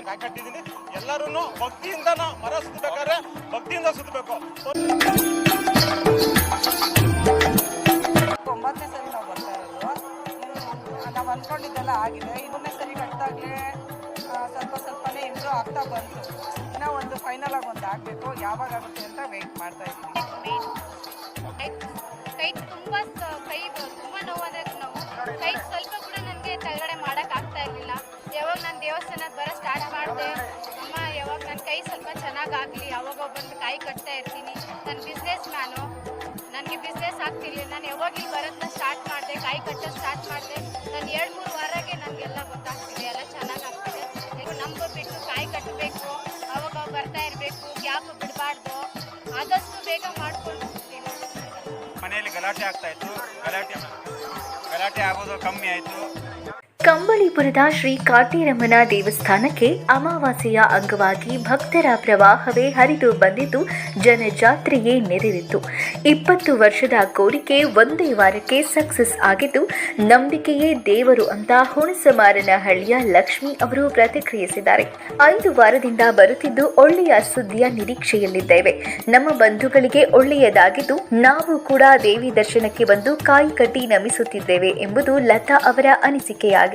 ದೇವಸ್ಥಾನಕ್ಕೆ ಕಾಯಿ ಕಟ್ಟಿದ್ದೀನಿ. ಎಲ್ಲರೂ ಭಕ್ತಿಯಿಂದ ನಾವು ಮರ ಸುತ್ತಬೇಕಾದ್ರೆ ಭಕ್ತಿಯಿಂದ ಸುತ್ತಬೇಕು. ಒಂಬತ್ತನೇ ಸರಿ ನಾವು ಬರ್ತಾ ಇರೋದು. ನಾವು ಅಂದ್ಕೊಂಡಿದ್ದೆಲ್ಲ ಆಗಿದೆ. ಇನ್ನೊಂದನೇ ಸರಿ ಕಟ್ಟಿದಾಗಲೇ ಸ್ವಲ್ಪ ಸ್ವಲ್ಪನೇ ಇಂಪ್ರೂವ್ ಆಗ್ತಾ ಬಂತು. ಇನ್ನೂ ಒಂದು ಫೈನಲ್ ಆಗಿ ಒಂದು ಆಗಬೇಕು. ಯಾವಾಗ ಆಗುತ್ತೆ ಅಂತ ವೆಯ್ಟ್ ಮಾಡ್ತಾ ಇದ್ದೀನಿ. ಚೆನ್ನಾಗಾಗಲಿ ಯಾವಾಗ ಬಂದು ಕಾಯಿ ಕಟ್ತಾ ಇರ್ತೀನಿ. ನನ್ನ ಬಿಸ್ನೆಸ್ ಮ್ಯಾನು ನನಗೆ ಬಿಸ್ನೆಸ್ ಆಗ್ತಿರ್ಲಿಲ್ಲ. ನಾನು ಯಾವಾಗ ಇಲ್ಲಿ ಬರೋದನ್ನ ಸ್ಟಾರ್ಟ್ ಮಾಡಿದೆ ಕಾಯಿ ಕಟ್ಟೋದು ಸ್ಟಾರ್ಟ್ ಮಾಡಿದೆ. ನಾನು ಎರಡು, ಮೂರು ವಾರಕ್ಕೆ ನನಗೆಲ್ಲ ಗೊತ್ತಾಗ್ತಿದೆ, ಎಲ್ಲ ಚೆನ್ನಾಗಿ ಆಗ್ತಿದೆ ಈಗ ನಂಬಿಬಿಟ್ಟು ಕಾಯಿ ಕಟ್ಟಬೇಕು ಅವಾಗ ಬರ್ತಾ ಇರಬೇಕು, ಗ್ಯಾಪ್ ಬಿಡಬಾರ್ದು. ಆದಷ್ಟು ಬೇಗ ಮಾಡ್ಕೊಂಡು ಮನೆಯಲ್ಲಿ ಗಲಾಟೆ ಆಗ್ತಾ ಇತ್ತು. ಗಲಾಟೆ ಗಲಾಟೆ ಆಗೋದು ಕಮ್ಮಿ ಆಯಿತು. ಕಂಬಳಿಪುರದ ಶ್ರೀ ಕಾಟೇರಮ್ಮನ ದೇವಸ್ಥಾನಕ್ಕೆ ಅಮಾವಾಸ್ಯೆಯ ಅಂಗವಾಗಿ ಭಕ್ತರ ಪ್ರವಾಹವೇ ಹರಿದು ಬಂದಿದ್ದು ಜನಜಾತ್ರೆಯೇ ನೆರೆದಿತ್ತು. ಇಪ್ಪತ್ತು ವರ್ಷದ ಕೋರಿಕೆ ಒಂದೇ ವಾರಕ್ಕೆ ಸಕ್ಸಸ್ ಆಗಿದ್ದು, ನಂಬಿಕೆಯೇ ದೇವರು ಅಂತ ಹುಣಸಮಾರನಹಳ್ಳಿಯ ಲಕ್ಷ್ಮಿ ಅವರು ಪ್ರತಿಕ್ರಿಯಿಸಿದ್ದಾರೆ. ಐದು ವಾರದಿಂದ ಬರುತ್ತಿದ್ದು ಒಳ್ಳೆಯ ಸುದ್ದಿಯ ನಿರೀಕ್ಷೆಯಲ್ಲಿದ್ದೇವೆ. ನಮ್ಮ ಬಂಧುಗಳಿಗೆ ಒಳ್ಳೆಯದಾಗಿದ್ದು, ನಾವು ಕೂಡ ದೇವಿ ದರ್ಶನಕ್ಕೆ ಬಂದು ಕಾಯಿ ಕಟ್ಟಿ ನಮಿಸುತ್ತಿದ್ದೇವೆ ಎಂಬುದು ಲತಾ ಅವರ ಅನಿಸಿಕೆಯಾಗಿದೆ.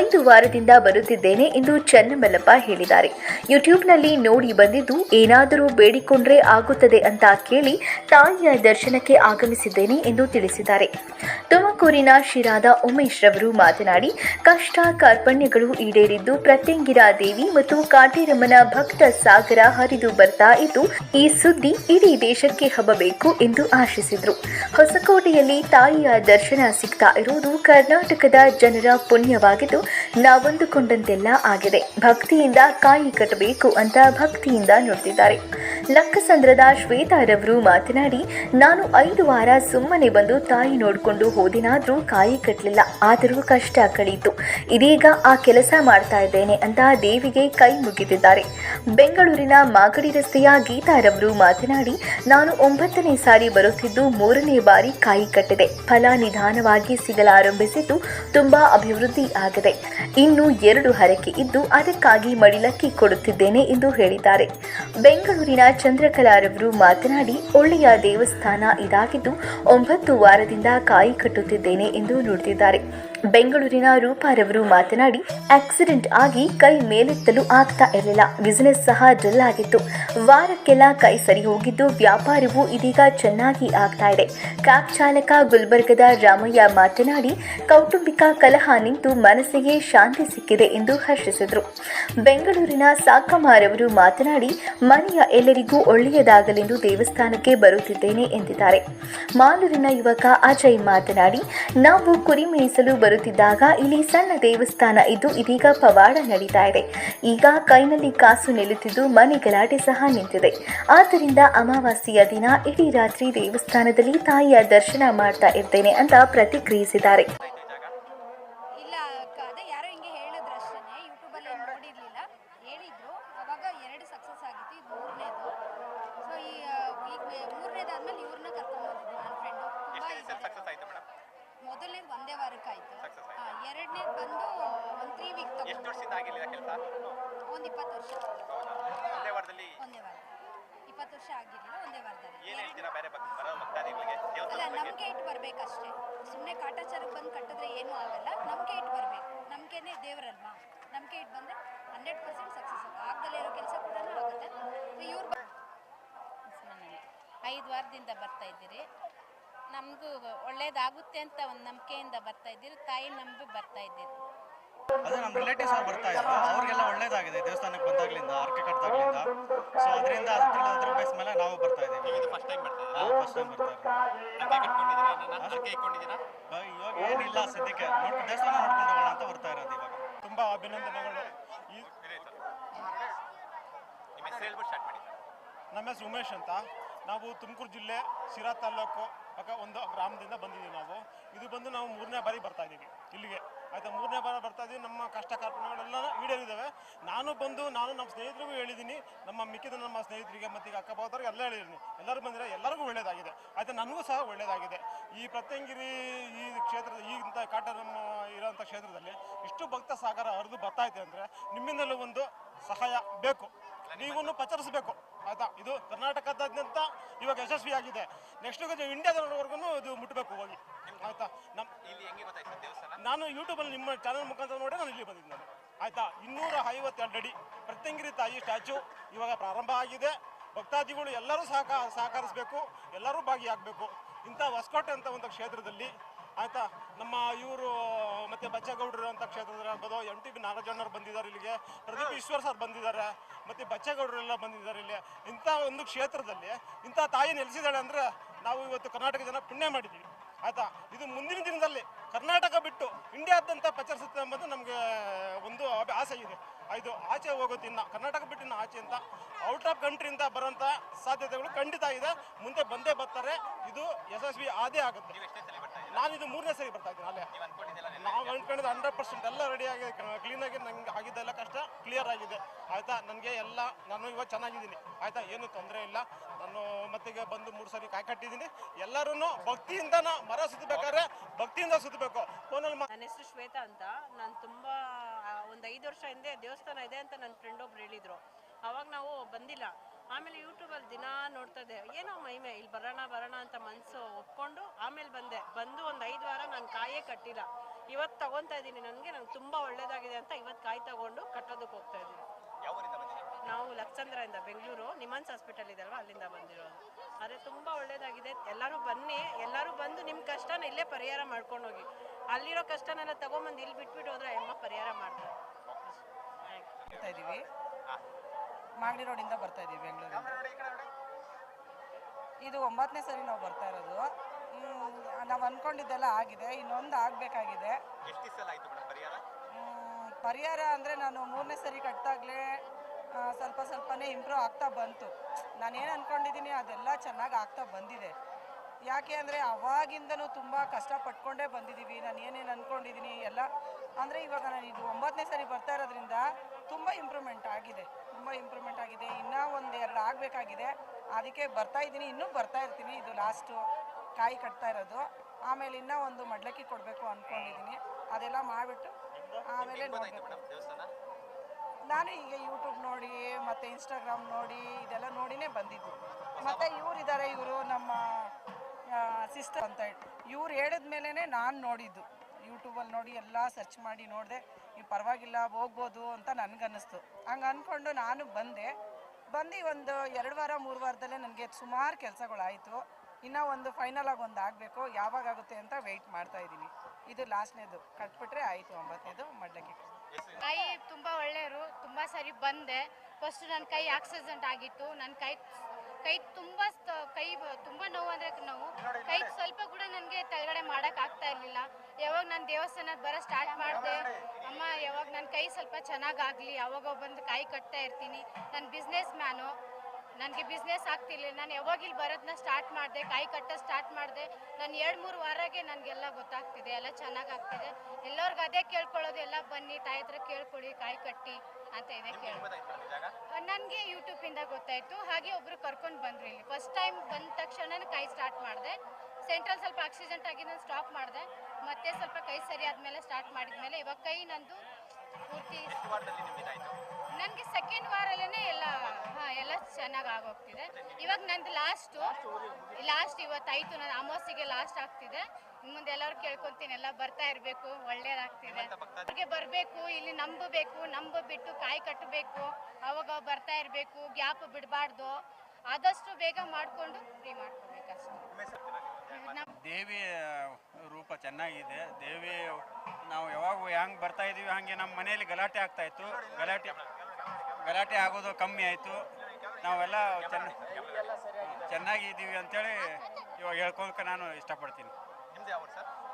ಐದು ವಾರದಿಂದ ಬರುತ್ತಿದ್ದೇನೆ ಎಂದು ಚನ್ನಮಲ್ಲಪ್ಪ ಹೇಳಿದ್ದಾರೆ. ಯೂಟ್ಯೂಬ್ನಲ್ಲಿ ನೋಡಿ ಬಂದಿದ್ದು, ಏನಾದರೂ ಬೇಡಿಕೊಂಡ್ರೆ ಆಗುತ್ತದೆ ಅಂತ ಕೇಳಿ ತಾಯಿಯ ದರ್ಶನಕ್ಕೆ ಆಗಮಿಸಿದ್ದೇನೆ ಎಂದು ತಿಳಿಸಿದ್ದಾರೆ. ತುಮಕೂರಿನ ಶಿರಾದ ಉಮೇಶ್ ರವರು ಮಾತನಾಡಿ, ಕಷ್ಟ ಕಾರ್ಪಣ್ಯಗಳು ಈಡೇರಿದ್ದು ಪ್ರತ್ಯಂಗಿರ ದೇವಿ ಮತ್ತು ಕಾಟೇರಮ್ಮನ ಭಕ್ತ ಸಾಗರ ಹರಿದು ಬರ್ತಾ ಇದ್ದು, ಈ ಸುದ್ದಿ ಇಡೀ ದೇಶಕ್ಕೆ ಹಬ್ಬಬೇಕು ಎಂದು ಆಶಿಸಿದರು. ಹೊಸಕೋಟೆಯಲ್ಲಿ ತಾಯಿಯ ದರ್ಶನ ಸಿಗ್ತಾ ಇರುವುದು ಕರ್ನಾಟಕದ ಜನರ ಪುಣ್ಯವಾಗಿದ್ದು ನಾವೊಂದುಕೊಂಡಂತೆಲ್ಲ ಆಗಿದೆ ಭಕ್ತಿಯಿಂದ ಕಾಯಿ ಕಟ್ಟಬೇಕು ಅಂತ ಭಕ್ತಿಯಿಂದ ನುಡಿದಿದ್ದಾರೆ. ಲಕ್ಕಸಂದ್ರದ ಶ್ವೇತಾರವರು ಮಾತನಾಡಿ, ನಾನು ಐದು ವಾರ ಸುಮ್ಮನೆ ಬಂದು ತಾಯಿ ನೋಡಿಕೊಂಡು ಹೋದಿನಾದ್ರೂ ಕಾಯಿ ಕಟ್ಟಲಿಲ್ಲ ಆದರೂ ಕಷ್ಟ ಕಳೀತು. ಇದೀಗ ಆ ಕೆಲಸ ಮಾಡ್ತಾ ಇದ್ದೇನೆ ಅಂತ ದೇವಿಗೆ ಕೈ ಮುಗಿದಿದ್ದಾರೆ. ಬೆಂಗಳೂರಿನ ಮಾಗಡಿ ರಸ್ತೆಯ ಗೀತಾರವರು ಮಾತನಾಡಿ, ನಾನು ಒಂಬತ್ತನೇ ಸಾರಿ ಬರುತ್ತಿದ್ದು ಮೂರನೇ ಬಾರಿ ಕಾಯಿ ಕಟ್ಟಿದೆ. ಫಲ ನಿಧಾನವಾಗಿ ಸಿಗಲಾರಂಭಿಸಿದ್ದು ತುಂಬಾ ಅಭಿವೃದ್ಧಿ ಆಗಿದೆ. ಇನ್ನು ಎರಡು ಹರಕೆ ಇದ್ದು ಅದಕ್ಕಾಗಿ ಮಡಿಲಕ್ಕಿ ಕೊಡುತ್ತಿದ್ದೇನೆ ಎಂದು ಹೇಳಿದ್ದಾರೆ. ಬೆಂಗಳೂರಿನ ಚಂದ್ರಕಲಾರವರು ಮಾತನಾಡಿ, ಒಳ್ಳೆಯ ದೇವಸ್ಥಾನ ಇದಾಗಿದ್ದು ಒಂಬತ್ತು ವಾರದಿಂದ ಕಾಯಿ ಕಟ್ಟುತ್ತಿದ್ದೇನೆ ಎಂದು ನುಡಿದಿದ್ದಾರೆ. ಬೆಂಗಳೂರಿನ ರೂಪಾರವರು ಮಾತನಾಡಿ, ಆಕ್ಸಿಡೆಂಟ್ ಆಗಿ ಕೈ ಮೇಲೆತ್ತಲು ಆಗ್ತಾ ಇರಲಿಲ್ಲ. ಬಿಸಿನೆಸ್ ಸಹ ಡಲ್ ಆಗಿತ್ತು. ವಾರಕ್ಕೆಲ್ಲ ಕೈ ಸರಿ ಹೋಗಿದ್ದು ವ್ಯಾಪಾರವು ಇದೀಗ ಚೆನ್ನಾಗಿ ಆಗ್ತಾ ಇದೆ. ಕ್ಯಾಬ್ ಚಾಲಕ ಗುಲ್ಬರ್ಗದ ರಾಮಯ್ಯ ಮಾತನಾಡಿ, ಕೌಟುಂಬಿಕ ಕಲಹ ನಿಂತು ಮನಸ್ಸಿಗೆ ಶಾಂತಿ ಸಿಕ್ಕಿದೆ ಎಂದು ಹರ್ಷಿಸಿದರು. ಬೆಂಗಳೂರಿನ ಸಾಕಮಾರವರು ಮಾತನಾಡಿ, ಮನೆಯ ಎಲ್ಲರಿಗೂ ಒಳ್ಳೆಯದಾಗಲೆಂದು ದೇವಸ್ಥಾನಕ್ಕೆ ಬರುತ್ತಿದ್ದೇನೆ ಎಂದಿದ್ದಾರೆ. ಮಾಲೂರಿನ ಯುವಕ ಅಜಯ್ ಮಾತನಾಡಿ, ನಾವು ಕುರಿ ಮೇಯಿಸಲು ಬರುತ್ತಿದ್ದಾಗ ಇಲ್ಲಿ ಸಣ್ಣ ದೇವಸ್ಥಾನ ಇದ್ದು ಇದೀಗ ಪವಾಡ ನಡೀತಾ ಇದೆ. ಈಗ ಕೈನಲ್ಲಿ ಕಾಸು ನಿಲ್ಲುತ್ತಿದ್ದು ಮನೆ ಗಲಾಟೆ ಸಹ ನಿಂತಿದೆ. ಆದ್ದರಿಂದ ಅಮಾವಾಸ್ಯೆಯ ದಿನ ಇಡೀ ರಾತ್ರಿ ದೇವಸ್ಥಾನದಲ್ಲಿ ತಾಯಿಯ ದರ್ಶನ ಮಾಡ್ತಾ ಇರ್ತೇನೆ ಅಂತ ಪ್ರತಿಕ್ರಿಯಿಸಿದ್ದಾರೆ ಇಲ್ಲ ಕ- ಅದೇ ಯಾರೋ ಹಿಂಗೆ ಹೇಳಿದ್ರು ಅಷ್ಟೇ ಯೂಟ್ಯೂಬಲ್ಲಿ ಏನು ನೋಡಿರಲಿಲ್ಲ ಹೇಳಿದ್ರು ಅವಾಗ ಎರಡು ಸಕ್ಸಸ್ ಆಗಿತ್ತು ಇದು ಮೂರನೇದು ಸೊ ಈ ಆ, ಈಗ ಮೂರನೇದಾದ್ಮೇಲೆ ಇವ್ರನ್ನ ಕರ್ಕೊಂಡ್ಬಂದಿದ್ದೆ ನನ್ನ ಫ್ರೆಂಡು ತುಂಬ ಮೊದಲನೇದು ಒಂದೇ ವಾರಕ್ಕೆ ಆಯಿತು ಎರಡನೇದು ಬಂದು ಒಂದು ತ್ರೀ ವೀಕ್ ಎಷ್ಟು ವರ್ಷದಿಂದ ಆಗಿಲ್ಲ ಕೆಲಸ? ಒಂದು ಇಪ್ಪತ್ತು ವರ್ಷ. ಒಂದೇ ವಾರದಲ್ಲಿ? ಒಂದೇ ವಾರ. ಇಪ್ಪತ್ತು ವರ್ಷ ಆಗಿರಲಿಲ್ಲ ಒಂದೇ ವಾರದಲ್ಲಿ. ಏನು ಹೇಳ್ತೀರಾ ಬೇರೆ ಬರೋ ಭಕ್ತಾದಿಗಳಿಗೆ ಅಲ್ಲ ನಮಗೆ ಇಟ್ಟು ಬರಬೇಕಷ್ಟೇ. ಸುಮ್ಮನೆ ಕಾಟಾಚಾರಕ್ಕೆ ಬಂದು ಕಟ್ಟಿದ್ರೆ ಏನೂ ಆಗಲ್ಲ. ನಮಗೆ ಇಟ್ಟು ಬರಬೇಕು. ನಮಗೇನೆ ದೇವರಲ್ವಾ? ನಮಗೆ ಇಟ್ಟು ಬಂದರೆ ಹಂಡ್ರೆಡ್ ಪರ್ಸೆಂಟ್ ಸಕ್ಸಸ್ ಆಗದಲ್ಲೇ ಇರೋ ಕೆಲಸ ಕೂಡ ಆಗುತ್ತೆ. ಇವ್ರು ಐದು ವಾರದಿಂದ ಬರ್ತಾ ಇದ್ದೀರಿ. ನಮಗೂ ಒಳ್ಳೇದಾಗುತ್ತೆ ಅಂತ ಒಂದು ನಂಬಿಕೆಯಿಂದ ಬರ್ತಾ ಇದ್ದೀರಿ. ತಾಯಿ ನಂಬಿ ಬರ್ತಾ ಇದ್ದೀರಿ. ಅದೇ ನಮ್ಮ ರಿಲೇಟಿವ್ಸ್ ಅವ್ರು ಬರ್ತಾ ಇದ್ರು. ಅವ್ರಿಗೆಲ್ಲ ಒಳ್ಳೇದಾಗಿದೆ. ದೇವಸ್ಥಾನಕ್ಕೆ ಬಂದಾಗ್ಲಿಂದ ಅರ್ಕೆ ಕಟ್ಟಿದಾಗ್ಲಿಂದ ಸೊ ಅದರಿಂದ ಅದ್ರ ಬೇಸ್ ಮೇಲೆ ನಾವು ಬರ್ತಾ ಇದ್ದೀವಿ. ಇದು ಫಸ್ಟ್ ಟೈಮ್ ಬರ್ತಾ ಫಸ್ಟ್ ಟೈಮ್ ಬರ್ತಾ ಇವಾಗ ಏನಿಲ್ಲ ಸದ್ಯಕ್ಕೆ. ನೋಡ್ ದೇವಸ್ಥಾನ ನೋಡ್ಕೊಂಡು ಹೋಗೋಣ ಅಂತ ಬರ್ತಾ ಇರೋದು ಇವಾಗ. ತುಂಬ ಅಭಿನಂದನೆಗಳು. ಈ ನಿಮ್ಮ ಹೆಸರು ಹೇಳ್ಬಿಟ್ಟು ನಮ್ಮ ಹೆಸರು ಉಮೇಶ್ ಅಂತ. ನಾವು ತುಮಕೂರು ಜಿಲ್ಲೆ ಶಿರಾ ತಾಲೂಕು ಪಕ್ಕ ಒಂದು ಗ್ರಾಮದಿಂದ ಬಂದಿದ್ದೀವಿ ನಾವು. ಇದು ಬಂದು ನಾವು ಮೂರನೇ ಬಾರಿ ಬರ್ತಾ ಇದ್ದೀವಿ ಇಲ್ಲಿಗೆ. ಆಯ್ತಾ, ಮೂರನೇ ಬಾರ ಬರ್ತಾ ಇದ್ದೀವಿ. ನಮ್ಮ ಕಷ್ಟ ಕಾರ್ಪಣ್ಯಗಳೆಲ್ಲ ಈಡೇರಿದ್ದಾವೆ. ನಾನು ಬಂದು, ನಾನು ನಮ್ಮ ಸ್ನೇಹಿತರಿಗೂ ಹೇಳಿದ್ದೀನಿ. ನಮ್ಮ ಮಿಕ್ಕಿದ ನಮ್ಮ ಸ್ನೇಹಿತರಿಗೆ, ಮತ್ತು ಈಗ ಅಕ್ಕಪಕ್ಕದವ್ರಿಗೆ ಎಲ್ಲ ಹೇಳಿದ್ದೀನಿ. ಎಲ್ಲರೂ ಬಂದಿರೋ? ಎಲ್ಲರಿಗೂ ಒಳ್ಳೆಯದಾಗಿದೆ ಆಯ್ತಾ, ನನಗೂ ಸಹ ಒಳ್ಳೆಯದಾಗಿದೆ ಈ ಪ್ರತ್ಯಂಗಿರಿ, ಈ ಕ್ಷೇತ್ರದ, ಈ ಇಂಥ ಕಾಟ ನಮ್ಮ ಇರೋಂಥ ಕ್ಷೇತ್ರದಲ್ಲಿ ಇಷ್ಟು ಭಕ್ತ ಸಾಗರ ಹರಿದು ಬರ್ತಾ ಇದೆ ಅಂದರೆ ನಿಮ್ಮಿಂದಲೂ ಒಂದು ಸಹಾಯ ಬೇಕು. ನೀವನ್ನು ಪಚರಿಸಬೇಕು ಆಯ್ತಾ? ಇದು ಕರ್ನಾಟಕದಾದ್ಯಂತ ಇವಾಗ ಯಶಸ್ವಿಯಾಗಿದೆ. ನೆಕ್ಸ್ಟ್ ಇಂಡಿಯಾದವರೆಗೂ ಇದು ಮುಟ್ಟಬೇಕು ಹೋಗಿ. ಆಯ್ತಾ? ನಮ್ಮ ನಾನು ಯೂಟ್ಯೂಬಲ್ಲಿ ನಿಮ್ಮ ಚಾನಲ್ ಮುಖಾಂತರ ನೋಡಿ ನಾನು ಇಲ್ಲಿ ಬಂದಿದ್ದೆ ನಾನು ಆಯ್ತಾ? ಇನ್ನೂರ ಐವತ್ತೆರಡು ಅಡಿ ಪ್ರತ್ಯಂಗಿರಿ ತಾಯಿ ಸ್ಟ್ಯಾಚು ಇವಾಗ ಪ್ರಾರಂಭ ಆಗಿದೆ. ಭಕ್ತಾದಿಗಳು ಎಲ್ಲರೂ ಸಹಕಾರ ಸಹಕರಿಸಬೇಕು. ಎಲ್ಲರೂ ಭಾಗಿಯಾಗಬೇಕು. ಇಂಥ ಹೊಸಕೋಟೆ ಅಂತ ಒಂದು ಕ್ಷೇತ್ರದಲ್ಲಿ ಆಯ್ತಾ? ನಮ್ಮ ಇವರು ಮತ್ತೆ ಬಚ್ಚೇಗೌಡರು ಅಂತ ಕ್ಷೇತ್ರದಲ್ಲಿ ಆಗ್ಬೋದು. ಎಂ ಟಿ ಬಿ ನಾಗರಾಜಣ್ಣವ್ರು ಬಂದಿದ್ದಾರೆ ಇಲ್ಲಿಗೆ. ಪ್ರದೀಪ್ ಈಶ್ವರ್ ಸರ್ ಬಂದಿದ್ದಾರೆ. ಮತ್ತೆ ಬಚ್ಚೇಗೌಡರೆಲ್ಲ ಬಂದಿದ್ದಾರೆ ಇಲ್ಲಿ. ಇಂಥ ಒಂದು ಕ್ಷೇತ್ರದಲ್ಲಿ ಇಂಥ ತಾಯಿ ನೆಲೆಸಿದ್ದಾಳೆ ಅಂದರೆ ನಾವು ಇವತ್ತು ಕರ್ನಾಟಕ ಜನ ಪುಣ್ಯ ಮಾಡಿದ್ದೀವಿ. ಆಯ್ತಾ? ಇದು ಮುಂದಿನ ದಿನದಲ್ಲಿ ಕರ್ನಾಟಕ ಬಿಟ್ಟು ಇಂಡಿಯಾದ್ಯಂತ ಪ್ರಚರಿಸುತ್ತೆ ಎಂಬುದು ನಮಗೆ ಒಂದು ಆಸೆ ಇದೆ. ಇದು ಆಚೆ ಹೋಗೋದಿನ್ನ ಕರ್ನಾಟಕ ಬಿಟ್ಟಿನ ಆಚೆ ಅಂತ ಔಟ್ ಆಫ್ ಕಂಟ್ರಿಯಿಂದ ಬರೋಂಥ ಸಾಧ್ಯತೆಗಳು ಖಂಡಿತ ಇದೆ. ಮುಂದೆ ಬಂದೇ ಬರ್ತಾರೆ. ಇದು ಯಶಸ್ವಿ ಆದೇ ಆಗುತ್ತೆ. ನಾನು ಇದು ಮೂರನೇ ಸರಿ ಬರ್ತಾ ಇದ್ದೀನಿ ಅಲ್ಲೇ. ನೀವು ಅನ್ಕೊಂಡಿದ್ದು ಹಂಡ್ರೆಡ್ ಪರ್ಸೆಂಟ್ ಎಲ್ಲ ರೆಡಿ ಆಗಿದೆ ಕ್ಲೀನಾಗಿ ನಂಗೆ ಆಗಿದ್ದೆಲ್ಲ ಕಷ್ಟ ಕ್ಲಿಯರ್ ಆಗಿದೆ. ಆಯ್ತಾ? ನನಗೆ ಎಲ್ಲ ನಾನು ಇವಾಗ ಚೆನ್ನಾಗಿದ್ದೀನಿ. ಆಯ್ತಾ? ಏನು ತೊಂದರೆ ಇಲ್ಲ. ನಾನು ಮತ್ತಿಗೆ ಬಂದು ಮೂರು ಸರಿ ಕಾಯಿ ಕಟ್ಟಿದ್ದೀನಿ. ಎಲ್ಲರೂ ಭಕ್ತಿಯಿಂದ ಮರ ಸುತ್ತಬೇಕಾದ್ರೆ ಭಕ್ತಿಯಿಂದ ಸುತ್ತಬೇಕು ಫೋನಲ್ಲಿ ನನ್ನ ಹೆಸರು ಶ್ವೇತಾ ಅಂತ. ನಾನು ತುಂಬ ಒಂದು ಐದು ವರ್ಷ ಹಿಂದೆ ದೇವಸ್ಥಾನ ಇದೆ ಅಂತ ನನ್ನ ಫ್ರೆಂಡ್ ಒಬ್ರು ಹೇಳಿದರು. ಅವಾಗ ನಾವು ಬಂದಿಲ್ಲ. ಆಮೇಲೆ ಯೂಟ್ಯೂಬಲ್ಲಿ ದಿನ ನೋಡ್ತಾ ಇದ್ದೆ ಏನೋ ಮಹಿಮೆ ಇಲ್ಲಿ ಬರೋಣ ಬರೋಣ ಅಂತ ಮನಸ್ಸು ಒಪ್ಕೊಂಡು ಆಮೇಲೆ ಬಂದೆ. ಬಂದು ಒಂದು ಐದು ವಾರ ನಾನು ಕಾಯೇ ಕಟ್ಟಿಲ್ಲ. ಇವತ್ತು ತಗೊತಾ ಇದ್ದೀನಿ ನನಗೆ ನಂಗೆ ತುಂಬ ಒಳ್ಳೇದಾಗಿದೆ ಅಂತ ಇವತ್ತು ಕಾಯಿ ತಗೊಂಡು ಕಟ್ಟೋದಕ್ಕೆ ಹೋಗ್ತಾ ಇದ್ದೀನಿ. ನಾವು ಲಕ್ಷಂದ್ರಿಂದ ಬೆಂಗಳೂರು ನಿಮನ್ಸ್ ಹಾಸ್ಪಿಟಲ್ ಅಲ್ವಾ ಅಲ್ಲಿಂದ ಬಂದಿರೋದು. ಆದರೆ ತುಂಬ ಒಳ್ಳೇದಾಗಿದೆ. ಎಲ್ಲರೂ ಬನ್ನಿ ಎಲ್ಲರೂ ಬಂದು ನಿಮ್ಮ ಕಷ್ಟನ ಇಲ್ಲೇ ಪರಿಹಾರ ಮಾಡ್ಕೊಂಡು ಹೋಗಿ. ಅಲ್ಲಿರೋ ಕಷ್ಟನೆಲ್ಲ ತಗೊಂಬಂದು ಇಲ್ಲಿ ಬಿಟ್ಬಿಟ್ಟು ಹೋದ್ರೆ ಅಮ್ಮ ಪರಿಹಾರ ಮಾಡ್ತಾರೆ. ಇದ್ದೀವಿ. ಮಾಗಡಿ ರೋಡಿಂದ ಬರ್ತಾ ಇದ್ದೀವಿ ಬೆಂಗಳೂರು ಇದು ಒಂಬತ್ತನೇ ಸರಿ ನಾವು ಬರ್ತಾ ಇರೋದು. ನಾವು ಅಂದ್ಕೊಂಡಿದ್ದೆಲ್ಲ ಆಗಿದೆ. ಇನ್ನೊಂದು ಆಗಬೇಕಾಗಿದೆ. ಪರಿಹಾರ? ಅಂದರೆ ನಾನು ಮೂರನೇ ಸರಿ ಕಟ್ಟಿದಾಗಲೇ ಸ್ವಲ್ಪ ಸ್ವಲ್ಪನೇ ಇಂಪ್ರೂವ್ ಆಗ್ತಾ ಬಂತು. ನಾನೇನು ಅಂದ್ಕೊಂಡಿದ್ದೀನಿ ಅದೆಲ್ಲ ಚೆನ್ನಾಗಿ ಆಗ್ತಾ ಬಂದಿದೆ. ಯಾಕೆ ಅಂದರೆ ಅವಾಗಿಂದನೂ ತುಂಬ ಕಷ್ಟಪಟ್ಕೊಂಡೇ ಬಂದಿದ್ದೀವಿ ನಾನು ಏನೇನು ಅಂದ್ಕೊಂಡಿದ್ದೀನಿ ಎಲ್ಲ ಅಂದರೆ ಇವಾಗ ನಾನು ಇದು ಒಂಬತ್ತನೇ ಸರಿ ಬರ್ತಾ ಇರೋದ್ರಿಂದ ತುಂಬ ಇಂಪ್ರೂವ್ಮೆಂಟ್ ಆಗಿದೆ. ತುಂಬ ಇಂಪ್ರೂವ್ಮೆಂಟ್ ಆಗಿದೆ. ಇನ್ನೂ ಒಂದು ಎರಡು ಆಗಬೇಕಾಗಿದೆ. ಅದಕ್ಕೆ ಬರ್ತಾ ಇದ್ದೀನಿ. ಇನ್ನೂ ಬರ್ತಾ ಇರ್ತೀನಿ. ಇದು ಲಾಸ್ಟು ಕಾಯಿ ಕಟ್ತಾ ಇರೋದು. ಆಮೇಲೆ ಇನ್ನೂ ಒಂದು ಮಡ್ಲಕ್ಕಿ ಕೊಡಬೇಕು ಅಂದ್ಕೊಂಡಿದ್ದೀನಿ ಅದೆಲ್ಲ ಮಾಡಿಬಿಟ್ಟು ಆಮೇಲೆ ನಾನು ಈಗ ಯೂಟ್ಯೂಬ್ ನೋಡಿ ಮತ್ತು ಇನ್ಸ್ಟಾಗ್ರಾಮ್ ನೋಡಿ ಇದೆಲ್ಲ ನೋಡಿನೇ ಬಂದಿದ್ದು. ಮತ್ತು ಇವ್ರಿದ್ದಾರೆ ಇವರು ನಮ್ಮ ಸಿಸ್ಟರ್ ಅಂತ ಹೇಳಿ ಇವ್ರು ಹೇಳಿದ ಮೇಲೇ ನಾನು ನೋಡಿದ್ದು. ಯೂಟ್ಯೂಬಲ್ಲಿ ನೋಡಿ ಎಲ್ಲ ಸರ್ಚ್ ಮಾಡಿ ನೋಡಿದೆ, ಈ ಪರವಾಗಿಲ್ಲ, ಹೋಗ್ಬೋದು ಅಂತ ನನಗನ್ನಿಸ್ತು. ಹಂಗೆ ಅಂದ್ಕೊಂಡು ನಾನು ಬಂದೆ. ಬಂದು ಒಂದು ಎರಡು ವಾರ, ಮೂರು ವಾರದಲ್ಲೇ ನನಗೆ ಸುಮಾರು ಕೆಲಸಗಳಾಯಿತು. ಇನ್ನೂ ಒಂದು ಫೈನಲ್ ಆಗಿ ಒಂದು ಆಗಬೇಕು, ಯಾವಾಗ ಆಗುತ್ತೆ ಅಂತ ವೆಯ್ಟ್ ಮಾಡ್ತಾ ಇದ್ದೀನಿ. ಇದು ಲಾಸ್ಟ್ನೇದು ಕಟ್ಬಿಟ್ರೆ ಆಯಿತು ಒಂಬತ್ತನೇದು ಮಡ್ಲಕ್ಕೆ ಕೈ ತುಂಬ ಒಳ್ಳೆಯರು ತುಂಬ ಸರಿ ಬಂದೆ. ಫಸ್ಟ್ ನನ್ನ ಕೈ ಆಕ್ಸಿಡೆಂಟ್ ಆಗಿತ್ತು. ನನ್ನ ಕೈ ಕೈ ತುಂಬ ಕೈ ತುಂಬ ನೋವು ಅಂದರೆ ನೋವು, ಕೈ ಸ್ವಲ್ಪ ಕೂಡ ನನಗೆ ತೆಳಗಡೆ ಮಾಡೋಕ್ಕಾಗ್ತಾ ಇರಲಿಲ್ಲ. ಯಾವಾಗ ನಾನು ದೇವಸ್ಥಾನದ ಬರೋ ಸ್ಟಾರ್ಟ್ ಮಾಡಿದೆ? ಅಮ್ಮ ಯಾವಾಗ ನನ್ನ ಕೈ ಸ್ವಲ್ಪ ಚೆನ್ನಾಗಾಗಲಿ ಯಾವಾಗ ಬಂದು ಕಾಯಿ ಕಟ್ತಾ ಇರ್ತೀನಿ. ನಾನು ಬಿಸ್ನೆಸ್ ಮ್ಯಾನು ನನಗೆ ಬಿಸ್ನೆಸ್ ಆಗ್ತಿಲ್ಲ ನಾನು ಯಾವಾಗ ಇಲ್ಲಿ ಬರೋದನ್ನ ಸ್ಟಾರ್ಟ್ ಮಾಡಿದೆ ಕಾಯಿ ಕಟ್ಟೋ ಸ್ಟಾರ್ಟ್ ಮಾಡಿದೆ ನಾನು ಎರಡು ಮೂರು ವಾರಗೆ ನನಗೆಲ್ಲ ಗೊತ್ತಾಗ್ತಿದೆ ಎಲ್ಲ ಚೆನ್ನಾಗಿ ಆಗ್ತಿದೆ ಎಲ್ಲರಿಗೂ ಅದೇ ಕೇಳ್ಕೊಳ್ಳೋದು ಎಲ್ಲ ಬನ್ನಿ ತಾಯಿ ಹತ್ರ ಕೇಳ್ಕೊಳ್ಳಿ ಕಾಯಿ ಕಟ್ಟಿ ಅಂತ ಇದೆ ಕೇಳಿ. ನನಗೆ ಯೂಟ್ಯೂಬಿಂದ ಗೊತ್ತಾಯಿತು. ಹಾಗೆ ಒಬ್ಬರು ಕರ್ಕೊಂಡು ಬಂದ್ರಿ ಇಲ್ಲಿ. ಫಸ್ಟ್ ಟೈಮ್ ಬಂದ ತಕ್ಷಣ ಕೈ ಸ್ಟಾರ್ಟ್ ಮಾಡಿದೆ. ಸೆಂಟ್ರಲ್ ಸ್ವಲ್ಪ ಆಕ್ಸಿಡೆಂಟ್ ಆಗಿ ನಾನು ಸ್ಟಾಪ್ ಮಾಡಿದೆ. ಮತ್ತೆ ಸ್ವಲ್ಪ ಕೈ ಸರಿ ಆದಮೇಲೆ ಸ್ಟಾರ್ಟ್ ಮಾಡಿದ್ಮೇಲೆ ಇವಾಗ ಕೈ ನಂದು ಪೂರ್ತಿ ನನಗೆ ಸೆಕೆಂಡ್ ವಾರಲ್ಲೇ ಎಲ್ಲ ಹಾಂ ಎಲ್ಲ ಚೆನ್ನಾಗಿ ಆಗೋಗ್ತಿದೆ. ಇವಾಗ ನಂದು ಲಾಸ್ಟು ಲಾಸ್ಟ್ ಇವತ್ತಾಯಿತು ನನ್ನ ಅಮಾವಾಸ್ಯೆಗೆ ಲಾಸ್ಟ್ ಆಗ್ತಿದೆ. ಮುಂದೆ ಎಲ್ಲರೂ ಕೇಳ್ಕೊತೀನಿ ಎಲ್ಲ ಬರ್ತಾ ಇರಬೇಕು ಒಳ್ಳೇದಾಗ್ತಿದೆ. ಅವ್ರಿಗೆ ಬರಬೇಕು ಇಲ್ಲಿ ನಂಬಬೇಕು ನಂಬ ಬಿಟ್ಟು ಕಾಯಿ ಕಟ್ಟಬೇಕು ಅವಾಗ ಬರ್ತಾ ಇರಬೇಕು ಗ್ಯಾಪ್ ಬಿಡಬಾರ್ದು. ಆದಷ್ಟು ಬೇಗ ಮಾಡಿಕೊಂಡು ಫ್ರೀ ಮಾಡ್ಕೋಬೇಕಷ್ಟೇ. ದೇವಿ ರೂಪ ಚೆನ್ನಾಗಿದೆ. ದೇವಿ, ನಾವು ಯಾವಾಗ ಹೆಂಗೆ ಬರ್ತಾ ಇದೀವಿ ಹಾಗೆ ನಮ್ಮ ಮನೆಯಲ್ಲಿ ಗಲಾಟೆ ಆಗ್ತಾ ಇತ್ತು. ಗಲಾಟೆ ಗಲಾಟೆ ಆಗೋದು ಕಮ್ಮಿ ಆಯಿತು. ನಾವೆಲ್ಲ ಚೆನ್ನ ಚೆನ್ನಾಗಿದ್ದೀವಿ ಅಂತೇಳಿ ಇವಾಗ ಹೇಳ್ಕೊಳಕ್ಕೆ ನಾನು ಇಷ್ಟಪಡ್ತೀನಿ.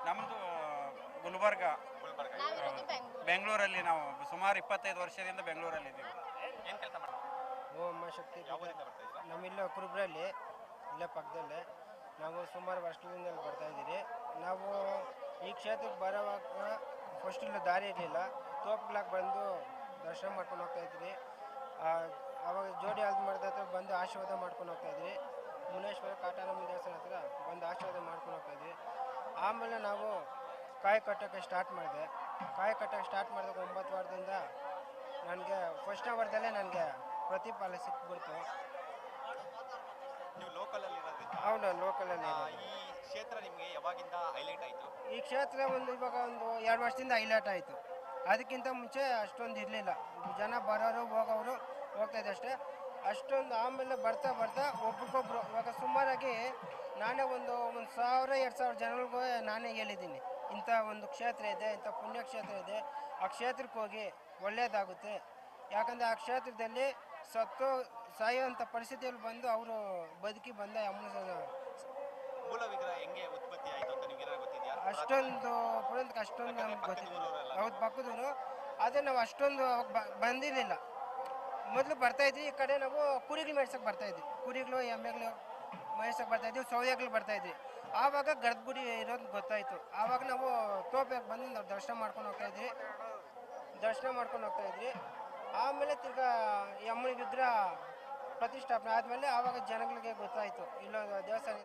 ನಮ್ಮದು ಗುಲ್ಬರ್ಗ. ಬೆಂಗಳೂರಲ್ಲಿ ನಾವು ಸುಮಾರು ಇಪ್ಪತ್ತೈದು ವರ್ಷದಿಂದ ಬೆಂಗಳೂರಲ್ಲಿ ಇದ್ದೀವಿ ಓ ಶಕ್ತಿ ಕುರುಬ್ರಲ್ಲಿ, ಇಲ್ಲೇ ಪಕ್ಕದಲ್ಲೇ. ನಾವು ಸುಮಾರು ವರ್ಷದಿಂದ ಇಲ್ಲಿ ಬರ್ತಾ ಇದ್ದೀರಿ. ನಾವು ಈ ಕ್ಷೇತ್ರಕ್ಕೆ ಬರೋವಾಗ ಫಸ್ಟ್ ಇಲ್ಲ ದಾರಿ ಇರಲಿಲ್ಲ. ತೋಪ್ಗಳಾಗ ಬಂದು ದರ್ಶನ ಮಾಡ್ಕೊಂಡು ಹೋಗ್ತಾ ಇದ್ರಿ. ಆ, ಆವಾಗ ಜೋಡಿ ಹಾಲ್ದ ಮಾಡಿದ ಹತ್ರ ಬಂದು ಆಶೀರ್ವಾದ ಮಾಡ್ಕೊಂಡು ಹೋಗ್ತಾ ಇದ್ರಿ. ಮುನೇಶ್ವರ ಕಾಟಾರಮ್ಮ ದೇವಸ್ಥಾನ ಹತ್ರ ಬಂದು ಆಶೀರ್ವಾದ ಮಾಡ್ಕೊಂಡು ಹೋಗ್ತಾ ಇದ್ವಿ ಆಮೇಲೆ ನಾವು ಕಾಯಿ ಕಟ್ಟೋಕ್ಕೆ ಸ್ಟಾರ್ಟ್ ಮಾಡಿದೆ. ಕಾಯಿ ಕಟ್ಟೋಕ್ಕೆ ಸ್ಟಾರ್ಟ್ ಮಾಡಿದಾಗ ಒಂಬತ್ತು ವಾರದಿಂದ ನನಗೆ ಫಸ್ಟ್ ಅವರ್ದಲ್ಲೇ ನನಗೆ ಪ್ರತಿಫಲ ಸಿಕ್ಬಿಡ್ತು. ಅವನು ಲೋಕಲಲ್ಲಿ ಈ ಕ್ಷೇತ್ರ ನಿಮಗೆ ಯಾವಾಗಿಂದ ಹೈಲೈಟ್ ಆಯಿತು? ಈ ಕ್ಷೇತ್ರ ಒಂದು ಇವಾಗ ಒಂದು ಎರಡು ವರ್ಷದಿಂದ ಹೈಲೈಟ್ ಆಯಿತು. ಅದಕ್ಕಿಂತ ಮುಂಚೆ ಅಷ್ಟೊಂದು ಇರಲಿಲ್ಲ. ಜನ ಬರೋರು ಹೋಗೋರು ಹೋಗ್ತಾ ಇದೆ ಅಷ್ಟೇ. ಅಷ್ಟೊಂದು ಆಮೇಲೆ ಬರ್ತಾ ಬರ್ತಾ ಒಬ್ರಿಗೊಬ್ರು ಇವಾಗ ಸುಮಾರಾಗಿ ನಾನೇ ಒಂದು ಒಂದು ಸಾವಿರ ಎರಡು ಸಾವಿರ ಜನಗಳಿಗೂ ನಾನೇ ಹೇಳಿದ್ದೀನಿ. ಇಂಥ ಒಂದು ಕ್ಷೇತ್ರ ಇದೆ ಇಂಥ ಪುಣ್ಯಕ್ಷೇತ್ರ ಇದೆ. ಆ ಕ್ಷೇತ್ರಕ್ಕೆ ಹೋಗಿ ಒಳ್ಳೆಯದಾಗುತ್ತೆ ಯಾಕಂದರೆ ಆ ಕ್ಷೇತ್ರದಲ್ಲಿ ಸತ್ತು ಸಾಯುವಂಥ ಪರಿಸ್ಥಿತಿಯಲ್ಲಿ ಬಂದು ಅವರು ಬದುಕಿ ಬಂದ ಅಮ್ಮನ ಮೂಲ ವಿಗ್ರಹ ಹೆಂಗೆ ಉತ್ಪತ್ತಿ ಆಯಿತು ಅಂತ ನಿಮ್ಗೆ ಏನಾದ್ರು ಗೊತ್ತಿದೆಯಾ? ಅಷ್ಟೊಂದು ಪುರಂದಕ್ಕೆ ಅಷ್ಟೊಂದು ನಮ್ಗೆ ಗೊತ್ತಿಲ್ಲ. ಹೌದು ಪಕ್ಕದೂರು. ಆದರೆ ನಾವು ಅಷ್ಟೊಂದು ಬಂದಿರಲಿಲ್ಲ. ಮೊದಲು ಬರ್ತಾ ಇದ್ವಿ ಈ ಕಡೆ ನಾವು ಕುರಿಗಳು ಮೇಡ್ಸೋಕೆ ಬರ್ತಾ ಇದ್ವಿ. ಕುರಿಗಳು ಎಮ್ಮೆಗಳು ಮೇಡ್ಸೋಕೆ ಬರ್ತಾ ಇದ್ವಿ ಸೌದೆಗಳು ಬರ್ತಾ ಇದ್ವಿ. ಆವಾಗ ಗರ್ಭಗುಡಿ ಇರೋದು ಗೊತ್ತಾಯಿತು. ಆವಾಗ ನಾವು ತೋಪೆಗೆ ಬಂದು ನಾವು ದರ್ಶನ ಮಾಡ್ಕೊಂಡು ಹೋಗ್ತಾ ಇದ್ವಿ. ದರ್ಶನ ಮಾಡ್ಕೊಂಡು ಹೋಗ್ತಾ ಇದ್ವಿ. ಆಮೇಲೆ ತಿರ್ಗಾ ಯಮ್ಮನ ವಿಗ್ರಹ ಪ್ರತಿಷ್ಠಾಪನೆ ಆದಮೇಲೆ ಆವಾಗ ಜನಗಳಿಗೆ ಗೊತ್ತಾಯಿತು. ಇಲ್ಲೊಂದು ದೇವಸ್ಥಾನ